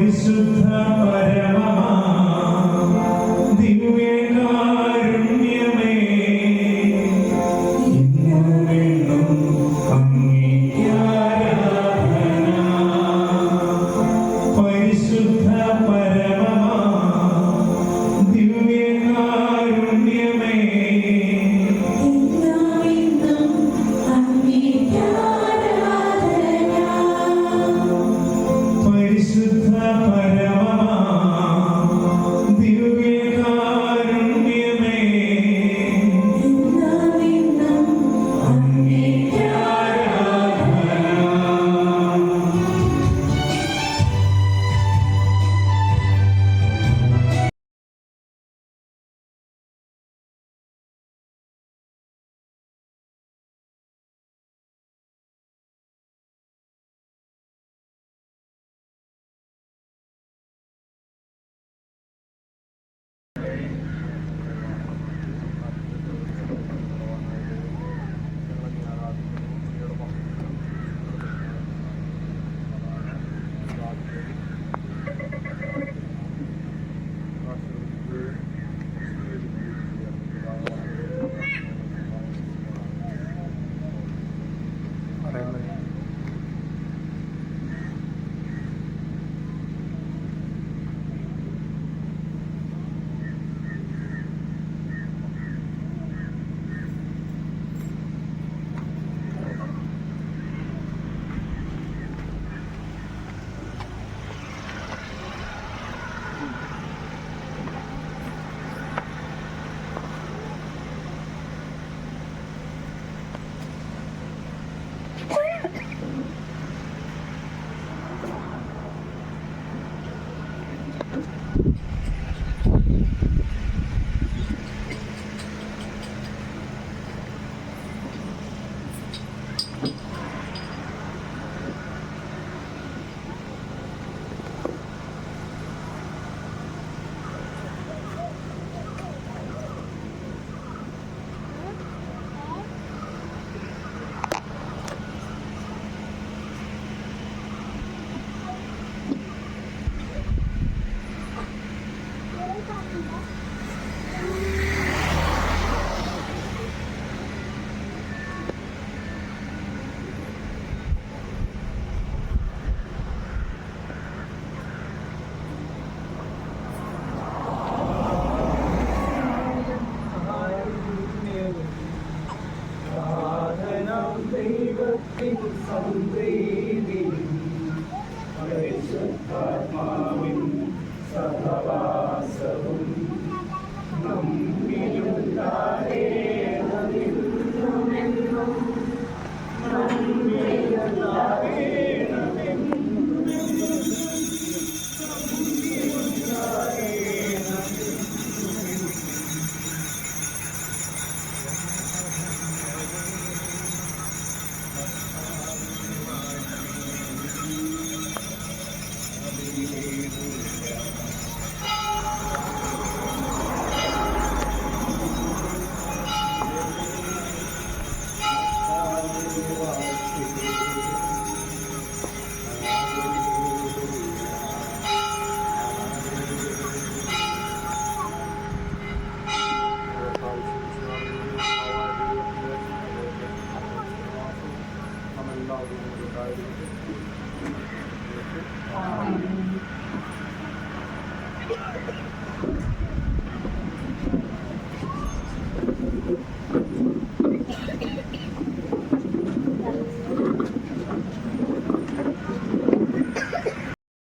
പരിശുദ്ധ പരമമാ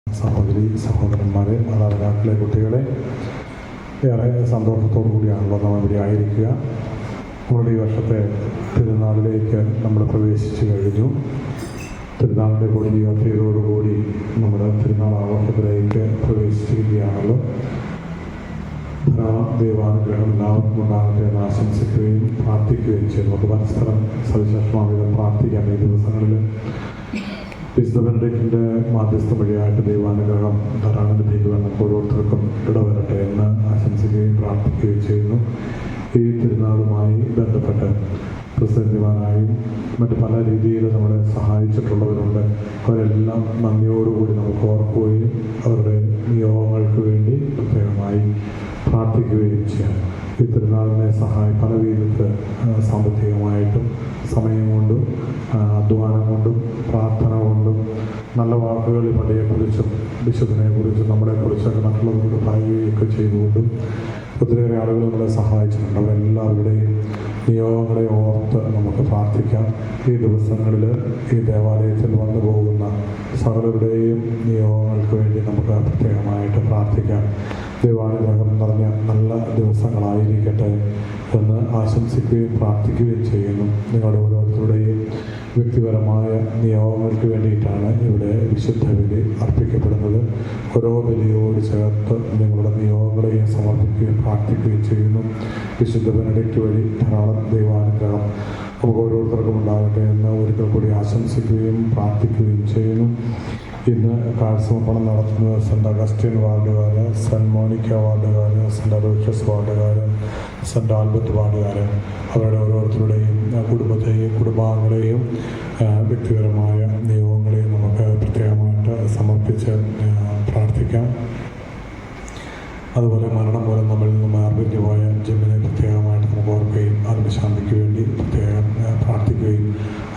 സഹോദരി സഹോദരന്മാരെ മാതാപിതാക്കളെ കുട്ടികളെ ഏറെ സന്തോഷത്തോടു കൂടിയാണല്ലോ നാം ഇവിടെ ആയിരിക്കുക നമ്മുടെ വർഷത്തെ തിരുനാളിലേക്ക് നമ്മൾ പ്രവേശിച്ചു കഴിഞ്ഞു. തിരുനാളിന്റെ കൂടി യാത്രയോടുകൂടി നമ്മുടെ തിരുനാൾ ആഘോഷത്തിലേക്ക് പ്രവേശിച്ചിരിക്കുകയാണല്ലോ. ദേവാനുഗ്രഹം എല്ലാവർക്കും ഉണ്ടാകട്ടെ എന്ന് ആശംസിക്കുകയും പ്രാർത്ഥിക്കുകയും ചെയ്യുന്നു. നമുക്ക് പരസ്പരം സവിശേഷമാവിധം പ്രാർത്ഥിക്കാം ഈ ദിവസങ്ങളിൽ. വിശുദ്ധ മാധ്യസ്ഥം വഴിയായിട്ട് ദൈവാനുഗ്രഹം ധാരാളം ലഭിക്കുവാൻ നമുക്ക് ഓരോരുത്തർക്കും ഇടവരട്ടെ എന്ന് ആശംസിക്കുകയും പ്രാർത്ഥിക്കുകയും ചെയ്യുന്നു. ഈ തിരുനാളുമായി ബന്ധപ്പെട്ട് പ്രസിഡന്റുമാരായും മറ്റ് പല രീതിയിൽ നമ്മളെ സഹായിച്ചിട്ടുള്ളവരുണ്ട്. അവരെല്ലാം നന്ദിയോടുകൂടി നമുക്ക് ഓർക്കുകയും അവരുടെ നിയോഗങ്ങൾക്ക് വേണ്ടി പ്രത്യേകമായി പ്രാർത്ഥിക്കുകയും ചെയ്യാം. ഈ തിരുനാളിനെ സഹായി പല വിധത്തിൽ സാമ്പത്തികമായിട്ടും സമയം കൊണ്ടും അധ്വാനം കൊണ്ടും പ്രാർത്ഥന കൊണ്ടും നല്ല വാക്കുകൾ പള്ളിയെക്കുറിച്ചും വിശുദ്ധനെ കുറിച്ചും നമ്മളെക്കുറിച്ചൊക്കെ മറ്റുള്ളവരോട് പറയുകയൊക്കെ ചെയ്തുകൊണ്ടും ഒത്തിരിയേറെ ആളുകൾ നമ്മളെ സഹായിച്ചിട്ടുണ്ട്. അവരെല്ലാവരുടെയും നിയോഗങ്ങളെ ഓർത്ത് നമുക്ക് പ്രാർത്ഥിക്കാം. ഈ ദിവസങ്ങളിൽ ഈ ദേവാലയത്തിൽ വന്നു പോകുന്ന സകലരുടെയും നിയോഗങ്ങൾക്ക് വേണ്ടി നമുക്ക് പ്രത്യേകമായിട്ട് പ്രാർത്ഥിക്കാം. ദൈവാനുഗ്രഹം നിറഞ്ഞ നല്ല ദിവസങ്ങളായിരിക്കട്ടെ എന്ന് ആശംസിക്കുകയും പ്രാർത്ഥിക്കുകയും ചെയ്യുന്നു. നിങ്ങളുടെ ഓരോരുത്തരുടെയും വ്യക്തിപരമായ നിയോഗങ്ങൾക്ക് വേണ്ടിയിട്ടാണ് ഇവിടെ വിശുദ്ധ ബലി അർപ്പിക്കപ്പെടുന്നത്. ഓരോ ബലിയോട് ചേർത്ത് നിങ്ങളുടെ നിയോഗങ്ങളെയും സമർപ്പിക്കുകയും പ്രാർത്ഥിക്കുകയും ചെയ്യുന്നു. വിശുദ്ധ ബനഡിക്ട് വഴി ധാരാളം ദൈവാനുഗ്രഹം ഓരോരുത്തർക്കും ഉണ്ടാകട്ടെ എന്ന് ഒരിക്കൽ കൂടി ആശംസിക്കുകയും പ്രാർത്ഥിക്കുകയും ചെയ്യുന്നു. ഇന്ന് കാഴ്ചമർപ്പണം നടത്തുന്നത് സെന്റ് അഗസ്റ്റിൻ വാർഡുകാർ സെന്റ് മോണിക്ക വാർഡുകാർ സെന്റ് അലോഷ്യസ് വാർഡുകാർ സെന്റ് ആൽബർട്ട് പാടുകാരൻ അവരുടെ ഓരോരുത്തരുടെയും കുടുംബത്തെയും കുടുംബാംഗങ്ങളെയും വ്യക്തിപരമായ നിയോഗങ്ങളെയും നമുക്ക് പ്രത്യേകമായിട്ട് സമർപ്പിച്ച് പ്രാർത്ഥിക്കാം. അതുപോലെ മരണം മൂലം നമ്മളിൽ നിന്ന് മാർഗിക്ക് പോയ ജിമ്മിനെ പ്രത്യേകമായിട്ട് നമുക്ക് ഓർക്കുകയും അതിന്റെ ശാന്തിക്ക് വേണ്ടി പ്രത്യേകം പ്രാർത്ഥിക്കുകയും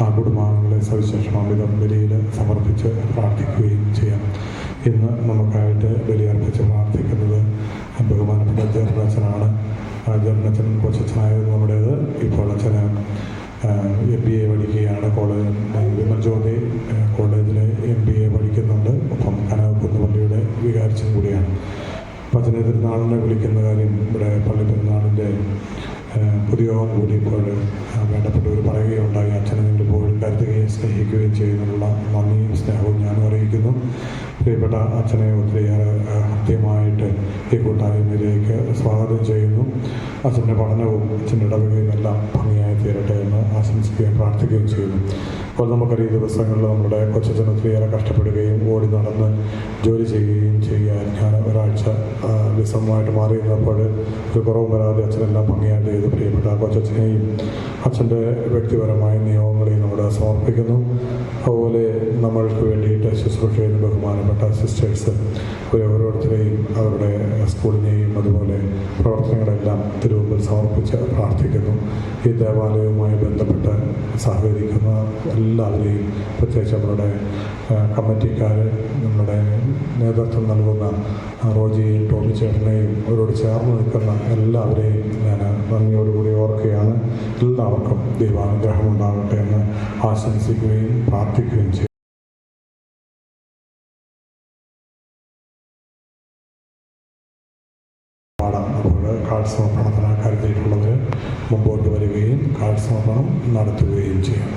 ആ കുടുംബാംഗങ്ങളെ സവിശേഷമാവിധം ബലിയിൽ സമർപ്പിച്ച് പ്രാർത്ഥിക്കുകയും ചെയ്യാം. ഇന്ന് നമുക്കായിട്ട് ബലിയർപ്പിച്ച് പ്രാർത്ഥിക്കുന്നത് ബഹുമാനപ്പെട്ട ജർണച്ചനാണ് ജർണച്ചൻ കൊച്ചച്ഛനായത് നമ്മുടേത്. ഇപ്പോൾ അച്ഛന് എം ബി എ പഠിക്കുകയാണ്. കോളേജ് വിമൽ ജ്യോതി കോളേജിൽ എം ബി എ പഠിക്കുന്നുണ്ട്. ഒപ്പം കനകക്കുന്ന് പള്ളിയുടെ വികാരിച്ചും കൂടിയാണ്. അച്ഛനെ തിരുനാളിനെ വിളിക്കുന്ന കാര്യം ഇവിടെ പള്ളി പെരുന്നാളിന്റെ പുതിയോഗം കൂടിയപ്പോൾ ഇപ്പോൾ വേണ്ടപ്പെട്ടവർ പറയുകയുണ്ടായി. അച്ഛനെ നിങ്ങൾ പോയി കരുതുകയും സ്നേഹിക്കുകയും ചെയ്യുന്നതിനുള്ള നന്ദിയും സ്നേഹവും പ്രിയപ്പെട്ട അച്ഛനെ ഒത്തിരിയേറെ കൃത്യമായിട്ട് ഈ കൂട്ടായ്മയിലേക്ക് സ്വാഗതം ചെയ്യുന്നു. അച്ഛന്റെ പഠനവും അച്ഛന്റെ ഇടവകയും എല്ലാം ഭംഗിയായി തീരട്ടെ എന്ന് ആശംസിക്കുകയും പ്രാർത്ഥിക്കുകയും ചെയ്യുന്നു. അപ്പോൾ നമുക്കറിയ ഈ ദിവസങ്ങളിൽ നമ്മുടെ കൊച്ചച്ഛൻ ഒത്തിരിയേറെ കഷ്ടപ്പെടുകയും ഓടി നടന്ന് ജോലി ചെയ്യുകയും ചെയ്യാൻ ഞാൻ ഒരാഴ്ച വിസമമായിട്ട് മാറി നിന്നപ്പോൾ ഒരു കുറവും വരാതെ അച്ഛനെല്ലാം ഭംഗിയായിട്ട് ചെയ്ത്. പ്രിയപ്പെട്ട കൊച്ചച്ഛനെയും അച്ഛന്റെ വ്യക്തിപരമായ നിയോഗങ്ങളെയും നമ്മുടെ സമർപ്പിക്കുന്നു. അതുപോലെ നമ്മൾക്ക് വേണ്ടിയിട്ട് ശുശ്രൂഷ ചെയ്യുന്ന ബഹുമാനപ്പെട്ട സിസ്റ്റേഴ്സ് അവരെ ഓരോരുത്തരെയും അവരുടെ സ്കൂളിനെയും അതുപോലെ പ്രവർത്തനങ്ങളെല്ലാം തിരുവമ്പിൽ സമർപ്പിച്ച് പ്രാർത്ഥിക്കുന്നു. ഈ ദേവാലയവുമായി ബന്ധപ്പെട്ട് സഹകരിക്കുന്ന എല്ലാവരെയും പ്രത്യേകിച്ച് നമ്മുടെ കമ്മിറ്റിക്കാർ നമ്മുടെ നേതൃത്വം നൽകുന്ന റോജിയെയും ടോമി ചേട്ടനെയും അവരോട് ചേർന്ന് നിൽക്കുന്ന എല്ലാവരെയും ഞാൻ നന്ദിയോടുകൂടി ഓർക്കുകയാണ്. എല്ലാവർക്കും ദൈവാനുഗ്രഹം ഉണ്ടാകട്ടെ എന്ന് ആശംസിക്കുകയും പ്രാർത്ഥിക്കുകയും ചെയ്യും. നടത്തുകയും ചെയ്യും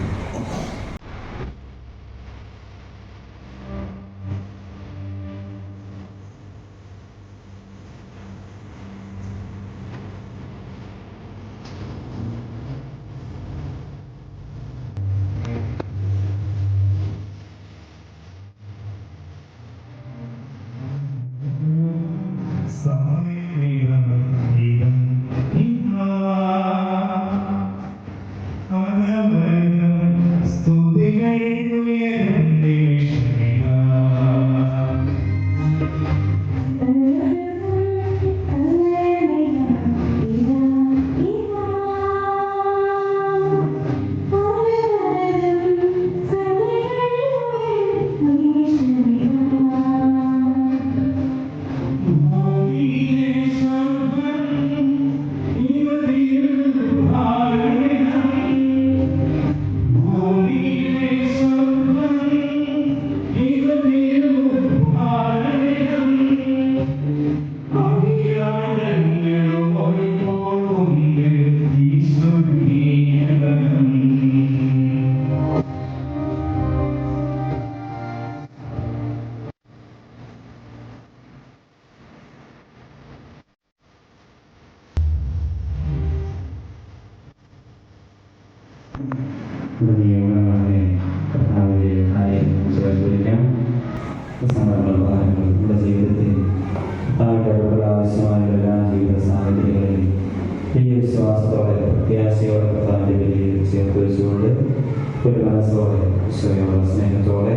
പ്രശ്നങ്ങളും കാര്യങ്ങളും ഇവിടെ ജീവിതത്തിൽ അവരുടെ ആവശ്യമായ എല്ലാ ഈ വിശ്വാസത്തോടെ പ്രത്യാശയോടെ പ്രധാന ചേർത്ത് വെച്ചുകൊണ്ട് ഒരു മനസ്സോടെ സ്നേഹത്തോടെ